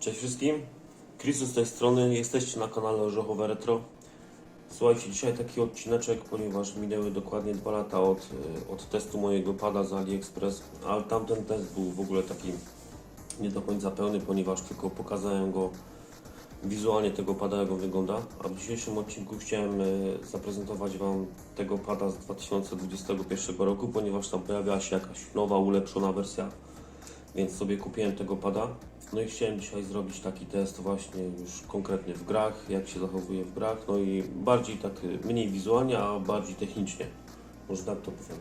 Cześć wszystkim, Chrisu z tej strony, jesteście na kanale Orzechowe Retro. Słuchajcie, dzisiaj taki odcineczek, ponieważ minęły dokładnie dwa lata od, y, od testu mojego pada z AliExpress, ale tamten test był w ogóle taki nie do końca pełny, ponieważ tylko pokazałem go wizualnie tego pada, jak on wygląda. A w dzisiejszym odcinku chciałem y, zaprezentować Wam tego pada z 2021 roku, ponieważ tam pojawiała się jakaś nowa, ulepszona wersja więc sobie kupiłem tego pada. No i chciałem dzisiaj zrobić taki test właśnie już konkretnie w grach, jak się zachowuje w grach, no i bardziej tak mniej wizualnie, a bardziej technicznie. Może tak to powiem.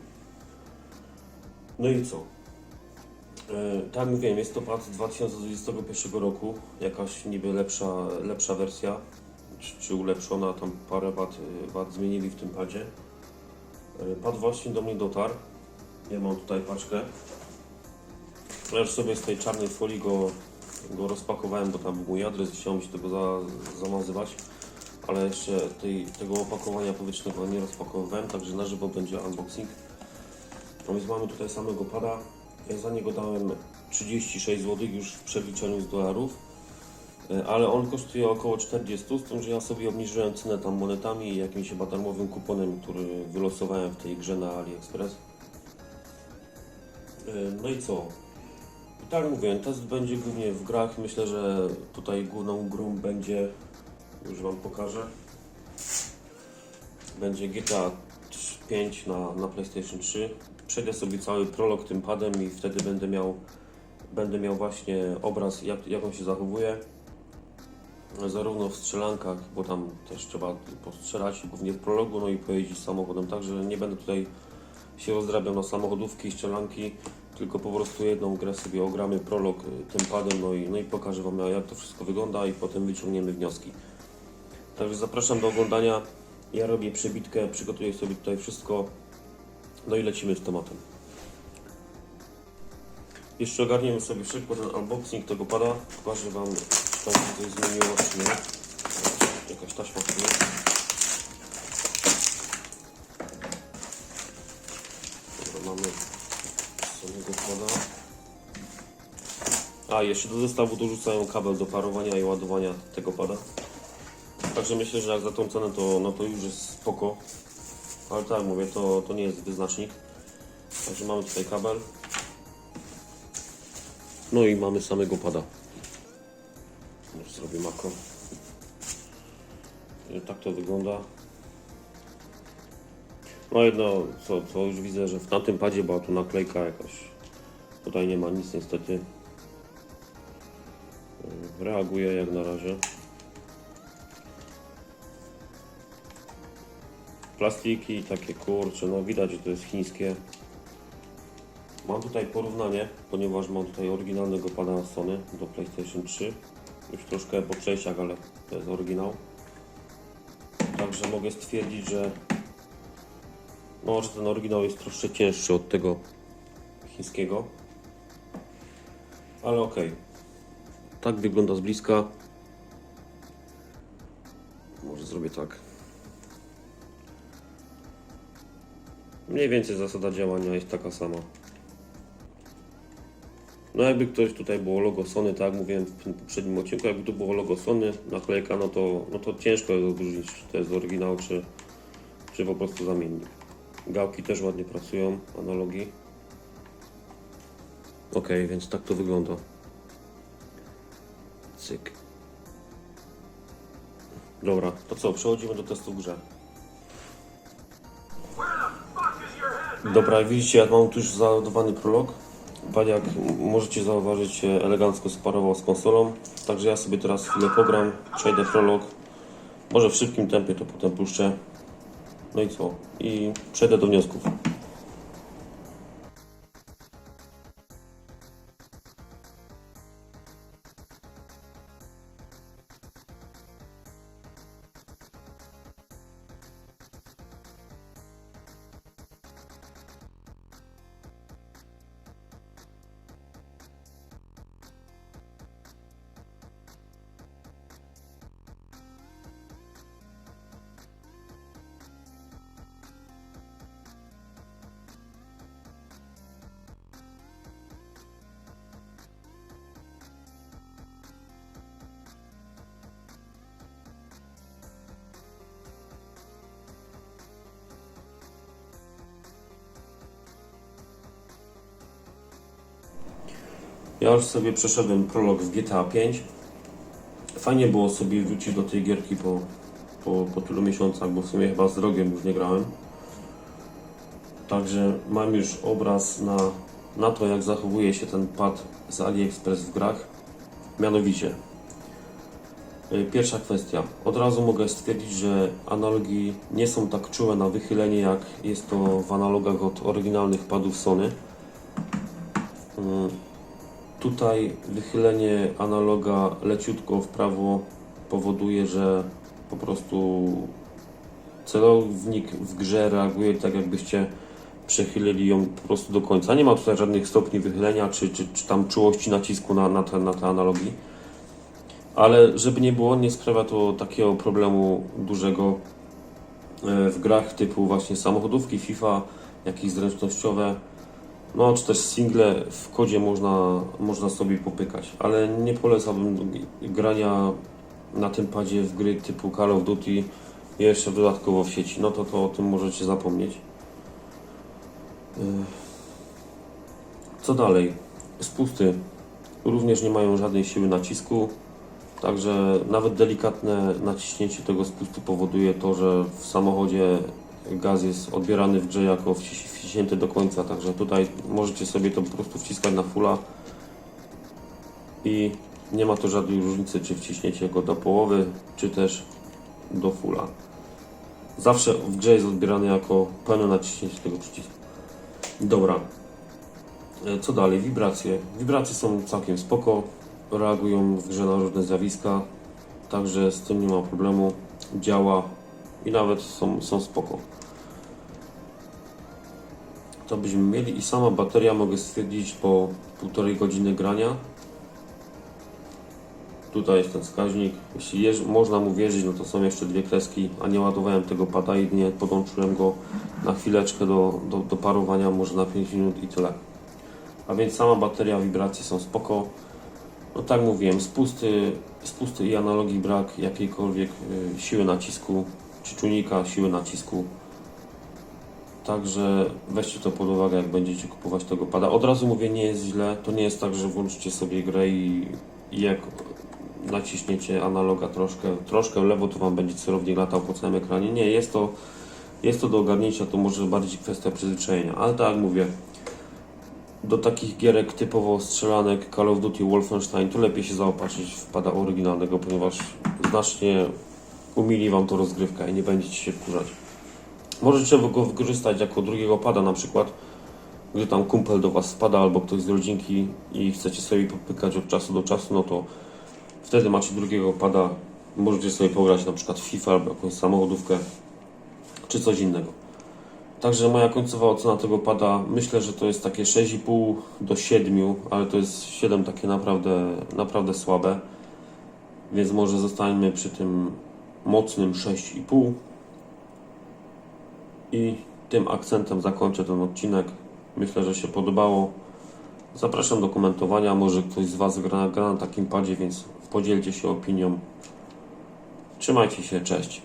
No i co? E, tak mówiłem, jest to z 2021 roku, jakaś niby lepsza, lepsza wersja, czy, czy ulepszona, tam parę wad, wad zmienili w tym padzie. E, Pad właśnie do mnie dotarł. Ja mam tutaj paczkę. Ja już sobie z tej czarnej folii go, go rozpakowałem, bo tam był adres, chciałem się tego za, zamazywać, ale jeszcze tej, tego opakowania powietrznego nie rozpakowałem, także na żywo będzie unboxing. No więc mamy tutaj samego pada. Ja za niego dałem 36 zł już w przeliczeniu z dolarów, E, ale on kosztuje około 40, z tym, że ja sobie obniżyłem cenę tam monetami i jakimś chyba darmowym kuponem, który wylosowałem w tej grze na AliExpress. E, No i co? Tak mówię, test będzie głównie w grach. Myślę, że tutaj główną grą będzie, już Wam pokażę, będzie GTA 5 na, na PlayStation 3. Przejdę sobie cały prolog tym padem i wtedy będę miał, będę miał właśnie obraz, jak, jak on się zachowuje. Zarówno w strzelankach, bo tam też trzeba postrzelać, głównie w prologu, no i pojeździć samochodem. Także nie będę tutaj się rozdrabiał na samochodówki strzelanki, tylko po prostu jedną grę sobie ogramy prolog y, tym padem, no i, no i pokażę Wam jak to wszystko wygląda i potem wyciągniemy wnioski. Także zapraszam do oglądania. Ja robię przebitkę, przygotuję sobie tutaj wszystko, no i lecimy z tematem. Jeszcze ogarniemy sobie szybko ten unboxing tego pada. Pokażę Wam, czy tam się coś zmieniło, czy nie. Jakaś taśma tu jest. Dobra, mamy pada. A, jeszcze do zestawu dorzucają kabel do parowania i ładowania tego pada. Także myślę, że jak za tą cenę to, no to już jest spoko. Ale tak mówię, to, to nie jest wyznacznik. Także mamy tutaj kabel. No i mamy samego pada. Już zrobię makro. I tak to wygląda. No jedno, co, co już widzę, że w tamtym padzie była tu naklejka jakaś. Tutaj nie ma nic niestety. Yy, Reaguje jak na razie. Plastiki takie kurcze, no widać, że to jest chińskie. Mam tutaj porównanie, ponieważ mam tutaj oryginalnego pada Sony do PlayStation 3. Już troszkę po przejściach, ale to jest oryginał. Także mogę stwierdzić, że no, że ten oryginał jest troszkę cięższy od tego chińskiego. Ale okej. Tak wygląda z bliska. Może zrobię tak. Mniej więcej zasada działania jest taka sama. No jakby ktoś tutaj było logo Sony, tak jak mówiłem w poprzednim odcinku, jakby tu było logo Sony, naklejka, no to, no to ciężko jest odróżnić, czy to jest oryginał, czy, czy po prostu zamiennik. Gałki też ładnie pracują, analogi. Ok, więc tak to wygląda. Cyk. Dobra, to co, przechodzimy do testu w grze. Dobra, widzicie, ja mam tu już załadowany prolog. Pan jak możecie zauważyć się elegancko sparował z konsolą. Także ja sobie teraz chwilę pogram, przejdę prolog. Może w szybkim tempie to potem puszczę. No i co? I przejdę do wniosków. Ja już sobie przeszedłem prolog w GTA 5. Fajnie było sobie wrócić do tej gierki po, po, po tylu miesiącach, bo w sumie chyba z rogiem już nie grałem. Także mam już obraz na, na to, jak zachowuje się ten pad z AliExpress w grach. Mianowicie, y, pierwsza kwestia. Od razu mogę stwierdzić, że analogi nie są tak czułe na wychylenie, jak jest to w analogach od oryginalnych padów Sony. Tutaj wychylenie analoga leciutko w prawo powoduje, że po prostu celownik w grze reaguje tak, jakbyście przechylili ją po prostu do końca. Nie ma tutaj żadnych stopni wychylenia czy, czy, czy tam czułości nacisku na, na, te, na te analogi. Ale żeby nie było, nie sprawia to takiego problemu dużego e, w grach typu właśnie samochodówki, FIFA, jakieś zręcznościowe. No, czy też single w kodzie można, można sobie popykać, ale nie polecałbym grania na tym padzie w gry typu Call of Duty jeszcze dodatkowo w sieci. No to, to o tym możecie zapomnieć. Yy. Co dalej? Spusty również nie mają żadnej siły nacisku, także nawet delikatne naciśnięcie tego spustu powoduje to, że w samochodzie gaz jest odbierany w grze jako wci- wciśnięty do końca, także tutaj możecie sobie to po prostu wciskać na fulla i nie ma to żadnej różnicy, czy wciśniecie go do połowy, czy też do fulla. Zawsze w grze jest odbierany jako pełne naciśnięcie tego przycisku. Dobra. E, Co dalej? Wibracje. Wibracje są całkiem spoko. Reagują w grze na różne zjawiska. Także z tym nie ma problemu. Działa i nawet są, są spoko. To byśmy mieli i sama bateria mogę stwierdzić po półtorej godziny grania. Tutaj jest ten wskaźnik. Jeśli można mu wierzyć, no to są jeszcze dwie kreski, a nie ładowałem tego pada, jedynie podłączyłem go na chwileczkę do, do, do parowania, może na 5 minut i tyle. A więc sama bateria, wibracje są spoko. No tak mówiłem, spusty, spusty i analogii brak jakiejkolwiek y, siły nacisku, czy czujnika siły nacisku. Także weźcie to pod uwagę, jak będziecie kupować tego pada. Od razu mówię, nie jest źle. To nie jest tak, że włączycie sobie grę i, i jak naciśniecie analoga troszkę, troszkę lewo, to Wam będzie celownik latał po całym ekranie. Nie, jest to, jest to do ogarnięcia, to może bardziej kwestia przyzwyczajenia. Ale tak jak mówię, do takich gierek typowo strzelanek Call of Duty Wolfenstein, to lepiej się zaopatrzyć w pada oryginalnego, ponieważ znacznie umili Wam to rozgrywkę i nie będziecie się wkurzać. Możecie go wykorzystać jako drugiego pada na przykład, gdy tam kumpel do Was spada albo ktoś z rodzinki i chcecie sobie popykać od czasu do czasu, no to wtedy macie drugiego pada, możecie sobie pograć na przykład FIFA albo jakąś samochodówkę czy coś innego. Także moja końcowa ocena tego pada, myślę, że to jest takie 6,5 do 7, ale to jest 7 takie naprawdę, naprawdę słabe. Więc może zostańmy przy tym mocnym 6,5. I tym akcentem zakończę ten odcinek. Myślę, że się podobało. Zapraszam do komentowania. Może ktoś z Was gra, gra na takim padzie, więc podzielcie się opinią. Trzymajcie się, cześć.